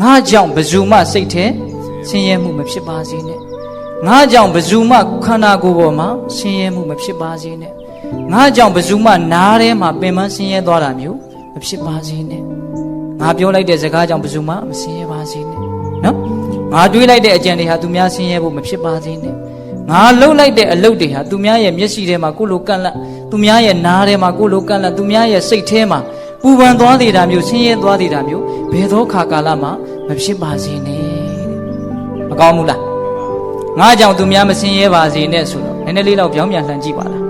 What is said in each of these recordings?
ငါကြောင့်ဘယ်သူမှစိတ်ထဲဆင်းရဲမှုမဖြစ်ပါစေနဲ့ငါကြောင့်ဘယ်သူမှခန္ဓာကိုယ်ပေါ်မှာဆင်းရဲမှုမဖြစ်ပါစေနဲ့ငါကြောင့်ဘယ်သူမှနားထဲမှာပင်ပန်းဆင်းရဲသွားတာမျိုးမဖြစ်ပါစေနဲ့ငါပြောလိုက်တဲ့စကားကြောင့်ဘယ်သူမှမဆင်းရဲပါစေနဲ့နော်ငါတွေးလိုက်တဲ့အကြံတွေဟာသူများဆင်းရဲဖို့မဖြစ်ပါစေနဲ့ငါလှုပ်လိုက်တဲ့အလုပ်တွေဟာသူများရဲ့မျက်စိထဲမှာကိုယ့်လိုကန့်လန့်သူများရဲ့နားထဲမှာကိုယ့်လိုကန့်လန့်သူများရဲ့စိတ်ထဲမှာ ပူပန်သွားသေးတာမျိုးဆင်းရဲသွားသေးတာမျိုးဘယ်သောခါကာလမှာမဖြစ်ပါစေနဲ့တဲ့မကောင်းဘူးလားငါကြောင့်သူများမဆင်းရဲပါစေနဲ့ဆိုတော့နည်းနည်းလေးတော့ပြောင်းပြန်လှန်ကြည့်ပါလား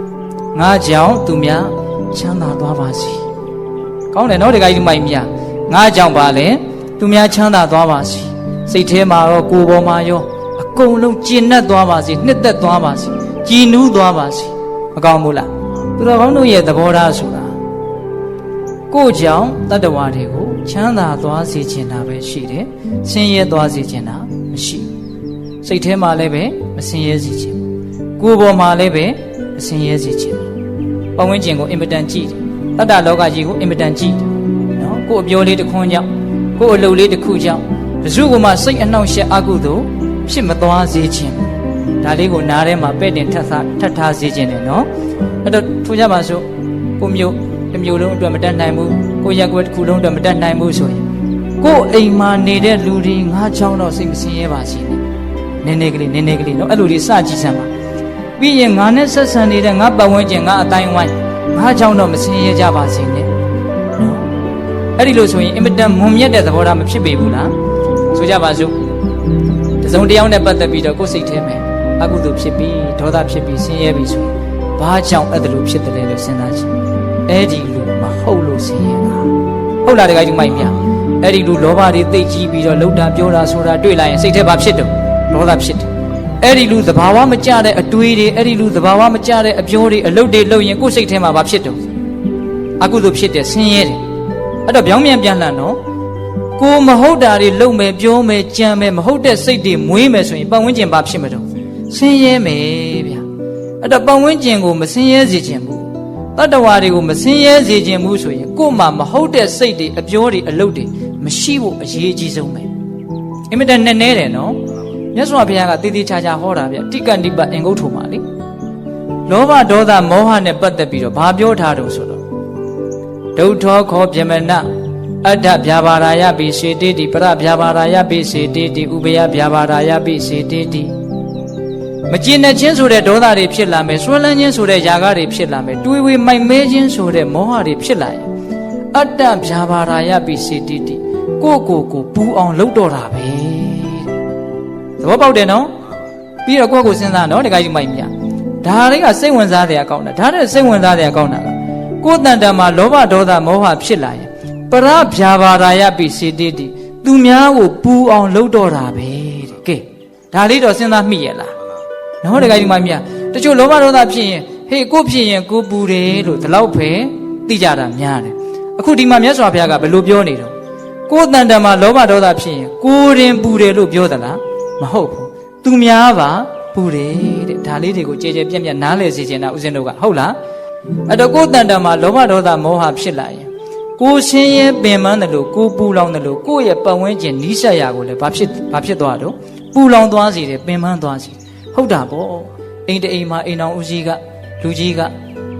ငါကြောင့်သူများချမ်းသာသွားပါစေကောင်းတယ်နော်ဒကာကြီးဒီမိုင်မြငါကြောင့်ပါလေသူများချမ်းသာသွားပါစေစိတ်ထဲမှာရောကိုယ်ပေါ်မှာရောအကုန်လုံးကျဉ်တ်သွားပါစေနှစ်သက်သွားပါစေကြည်နူးသွားပါစေမကောင်းဘူးလားသူတော်ကောင်းတို့ရဲ့သဘောထားဆိုတာ ကိုယ့်ကြောင့်တတ္တဝါတွေကိုချမ်းသာသွားစေချင်တာပဲရှိတယ်ဆင်းရဲသွားစေချင်တာမရှိဘူးစိတ်ထဲမှာလည်းပဲမဆင်းရဲစေချင်ဘူးကိုယ်ပေါ်မှာလည်းပဲမဆင်းရဲစေချင်ဘူးပတ်ဝန်းကျင်ကိုအင်မတန်ကြည့်တယ်တတ္တလောကကြီးကိုအင်မတန်ကြည့်တယ်နော်ကိုယ်အပြောလေးတစ်ခွန်းကြောင့်ကိုယ်အလုပ်လေးတစ်ခုကြောင့်ဘယ်သူကမှစိတ်အနှောင့်အယှက်အကုသို့ဖြစ်မသွားစေချင်ဘူးဒါလေးကိုနားထဲမှာပဲ့တင်ထပ်ထားထပ်ထားစေချင်တယ်နော်အဲ့တော့ထိုးကြပါစို့ကိုမျိုး တစ်မျိုးလုံးအတွက်မတတ်နိုင်ဘူးကိုရက်ကွက်တစ်ခုလုံးအတွက်မတတ်နိုင်ဘူးဆိုရင်ကိုယ်အိမ်မှာနေတဲ့လူတွေငါးချောင်းတော့စိတ်မဆင်းရဲပါစေနဲ့နည်းနည်းကလေးနည်းနည်းကလေးနော်အဲ့လိုလေးစကြည့်စမ်းပါပြီးရင်ငါနဲ့ဆက်ဆံနေတဲ့ငါပတ်ဝန်းကျင်ငါအတိုင်းဝိုင်းငါးချောင်းတော့မဆင်းရဲကြပါစေနဲ့နော်အဲ့ဒီလိုဆိုရင်အင်မတန်မွန်မြတ်တဲ့သဘောထားမဖြစ်ပေဘူးလားဆိုကြပါစို့တစုံတစ်ယောက်နဲ့ပတ်သက်ပြီးတော့ကိုယ်စိတ်ထဲမှာအကုသိုလ်ဖြစ်ပြီးဒေါသဖြစ်ပြီးဆင်းရဲပြီးဆိုရင်ဘာကြောင့်အဲ့ဒါလိုဖြစ်တယ်လဲလို့စဉ်းစားကြည့် အဲ့ဒီလူမဟုတ်လို့ဆင်းရဲတာဟုတ်လားတခါကြီးမိုက်မြအဲ့ဒီလူလောဘတွေသိကြီးပြီးတော့လှုပ်တာပြောတာဆိုတာတွေ့လိုက်ရင်စိတ်ထဲဘာဖြစ်တော့ဒေါသဖြစ်တယ်အဲ့ဒီလူသဘာဝမကျတဲ့အတွေးတွေအဲ့ဒီလူသဘာဝမကျတဲ့အပြောတွေအလုပ်တွေလုပ်ရင်ကိုယ်စိတ်ထဲမှာဘာဖြစ်တော့အကုသိုလ်ဖြစ်တယ်ဆင်းရဲတယ်အဲ့တော့ပြောင်းပြန်ပြန်လှန်တော့ကိုမဟုတ်တာတွေလုပ်မယ်ပြောမယ်ကြံမယ်မဟုတ်တဲ့စိတ်တွေမွေးမယ်ဆိုရင်ပတ်ဝန်းကျင်ဘာဖြစ်မတော့ဆင်းရဲမယ်ဗျာအဲ့တော့ပတ်ဝန်းကျင်ကိုမဆင်းရဲစေခြင်းဘူး တတ္တဝါတွေကိုမဆင်းရဲစေခြင်းဘူးဆိုရင်ကို့မှာမဟုတ်တဲ့စိတ်တွေအပြောတွေအလုပ်တွေမရှိဖို့အရေးကြီးဆုံးပဲအင်မတန်နဲ့နဲတယ်နော်မြတ်စွာဘုရားကတည်တည်ချာချာဟောတာဗျတိကဏိပတ်အင်္ဂုတ္ထုမှာလေလောဘဒေါသမောဟနဲ့ပတ်သက်ပြီးတော့ဘာပြောထားတော့ဆိုတော့ဒုထောခောပြမနအဋ္ဌဗျာပါရာယပိစေတိတိပရဗျာပါရာယပိစေတိတိဥပယဗျာပါရာယပိစေတိတိ မကျင်တဲ့ချင်းဆိုတဲ့ဒေါသတွေဖြစ်လာမယ်ဆွဲလန်းခြင်းဆိုတဲ့ຢာကတွေဖြစ်လာမယ်တွေးဝေမိုက်မဲခြင်းဆိုတဲ့မောဟတွေဖြစ်လာရင်အတ္တဗျာပါရာယပိစေတိတိကိုယ့်ကိုယ်ကိုပူအောင်လုပ်တော့တာပဲသဘောပေါက်တယ်နော်ပြီးတော့ကိုယ့်ကိုယ်စဉ်းစားနော်တခါကြီးမိုက်မြဒါတွေကစိတ်ဝင်စားတဲ့အကောင်းတာဒါတဲ့စိတ်ဝင်စားတဲ့အကောင်းတာကကိုယ်တန်တန်မှာလောဘဒေါသမောဟဖြစ်လာရင်ပရဗျာပါရာယပိစေတိတိသူများကိုပူအောင်လုပ်တော့တာပဲတဲ့ကဲဒါလေးတော့စဉ်းစားမိရဲ့လား နော်တကယ်ဒီမှာမြတချို့လောဘဒေါသဖြစ်ရင်ဟေးကိုဖြစ်ရင်ကိုပူတယ်လို့ဒီလောက်ပဲသိကြတာများတယ်အခုဒီမှာမြတ်စွာဘုရားကဘယ်လိုပြောနေတော့ကိုယ်တန်တန်မှာလောဘဒေါသဖြစ်ရင်ကိုယ်ရင်ပူတယ်လို့ပြောသလားမဟုတ်ဘူးသူများပါပူတယ်တဲ့ဒါလေးတွေကိုကြဲကြဲပြက်ပြက်နားလည်စေချင်တာဦးဇင်းတို့ကဟုတ်လားအဲ့တော့ကိုယ်တန်တန်မှာလောဘဒေါသမောဟဖြစ်လာရင်ကိုရှင်းရဲပင်ပန်းတယ်လို့ကိုပူလောင်တယ်လို့ကိုယ့်ရဲ့ပတ်ဝန်းကျင်နီးစပ်ရာကိုလည်းဘာဖြစ်ဘာဖြစ်သွားတော့ပူလောင်သွားစေတယ်ပင်ပန်းသွားစေ ဟုတ်တာပေါ့အိမ်တအိမ်မှာအိမ်တော်ဦးကြီးကလူကြီးက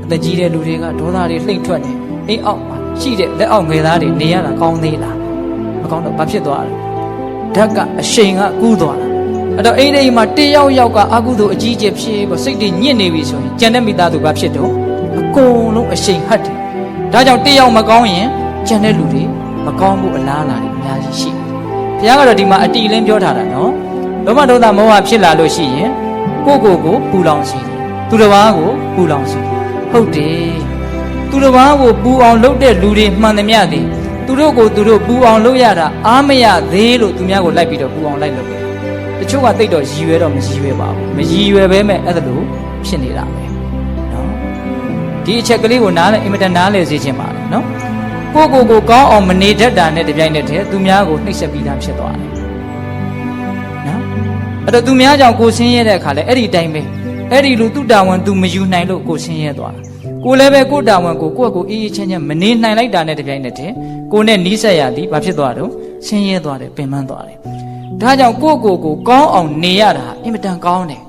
အသက်ကြီးတဲ့လူတွေကဒေါသတွေလှိမ့်ထွက်နေအိမ်အောက်မှာရှိတဲ့လက်အောက်ငယ်သားတွေနေရတာကောင်းသေးလားမကောင်းတော့ဘာဖြစ်သွားလဲဓာတ်ကအရှိန်ကကူးသွားတာအဲ့တော့အိမ်တအိမ်မှာတယောက်ယောက်ကအကုသို့အကြီးကျယ်ဖြစ်ပြီးစိတ်တွေညစ်နေပြီဆိုရင်ကြံတဲ့မိသားစုဘာဖြစ်တော့အကုန်လုံးအရှိန်ဟတ်တယ်ဒါကြောင့်တယောက်မကောင်းရင်ကြံတဲ့လူတွေမကောင်းဖို့အလားအလာတွေအများကြီးရှိတယ်ဘုရားကတော့ဒီမှာအတီလင်းပြောထားတာနော် လောဘဒေါသမောဟဖြစ်လာလို့ရှိရင်ကိုယ့်ကိုယ်ကိုပူလောင်စေတယ်သူတစ်ပါးကိုပူလောင်စေတယ်ဟုတ်တယ်သူတစ်ပါးကိုပူအောင်လုပ်တဲ့လူတွေမှန်သမျှသည်သူတို့ကိုသူတို့ပူအောင်လုပ်ရတာအားမရသေးလို့သူများကိုလိုက်ပြီးတော့ပူအောင်လိုက်လုပ်တယ်တချို့ကတိတ်တော့ရည်ရွယ်တော့မရည်ရွယ်ပါဘူးမရည်ရွယ်ပဲမဲ့အဲ့ဒါလို့ဖြစ်နေတာပဲနော်ဒီအချက်ကလေးကိုနားလဲအင်မတန်နားလဲစေချင်ပါတယ်နော်ကိုကိုကိုကောင်းအောင်မနေတတ်တာနဲ့တပြိုင်နက်တည်းသူများကိုနှိပ်စက်ပြီးသားဖြစ်သွားတယ်နော် အဲ့တော့သူများကြောင့်ကိုဆင်းရဲတဲ့အခါလဲအဲ့ဒီတိုင်းပဲအဲ့ဒီလူသူ့တာဝန်သူမယူနိုင်လို့ကိုဆင်းရဲသွားတာကိုလည်းပဲကိုတာဝန်ကိုကိုယ့်ကိုအေးအေးချမ်းချမ်းမနေနိုင်လိုက်တာနဲ့တပြိုင်နက်တည်းကိုနဲ့နီးစက်ရသည်ဘာဖြစ်သွားတော့ဆင်းရဲသွားတယ်ပင်ပန်းသွားတယ်ဒါကြောင့်ကိုယ့်ကိုယ်ကိုကောင်းအောင်နေရတာအင်မတန်ကောင်းတယ်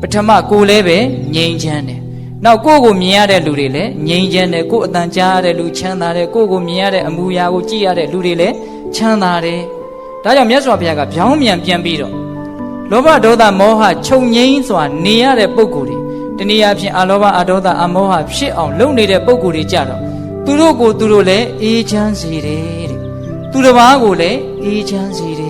ပထမကိုယ်လည်းပဲငြိမ်းချမ်းတယ်နောက်ကိုယ့်ကိုမြင်ရတဲ့လူတွေလည်းငြိမ်းချမ်းတယ်ကိုယ်အတန်ကြားရတဲ့လူချမ်းသာတယ်ကိုယ့်ကိုမြင်ရတဲ့အမူအရာကိုကြည့်ရတဲ့လူတွေလည်းချမ်းသာတယ်ဒါကြောင့်မြတ်စွာဘုရားကပြောင်းပြန်ပြန်ပြီးတော့ လောဘဒေါသမောဟချုပ်ငိမ့်စွာနေရတဲ့ပုံကိုယ်တွေတနည်းအားဖြင့်အလောဘအဒေါသအမောဟဖြစ်အောင်လုပ်နေတဲ့ပုံကိုယ်တွေကြတော့သူတို့ကိုသူတို့လည်းအေးချမ်းစေတယ်တဲ့သူတစ်ပါးကိုလည်းအေးချမ်းစေတယ်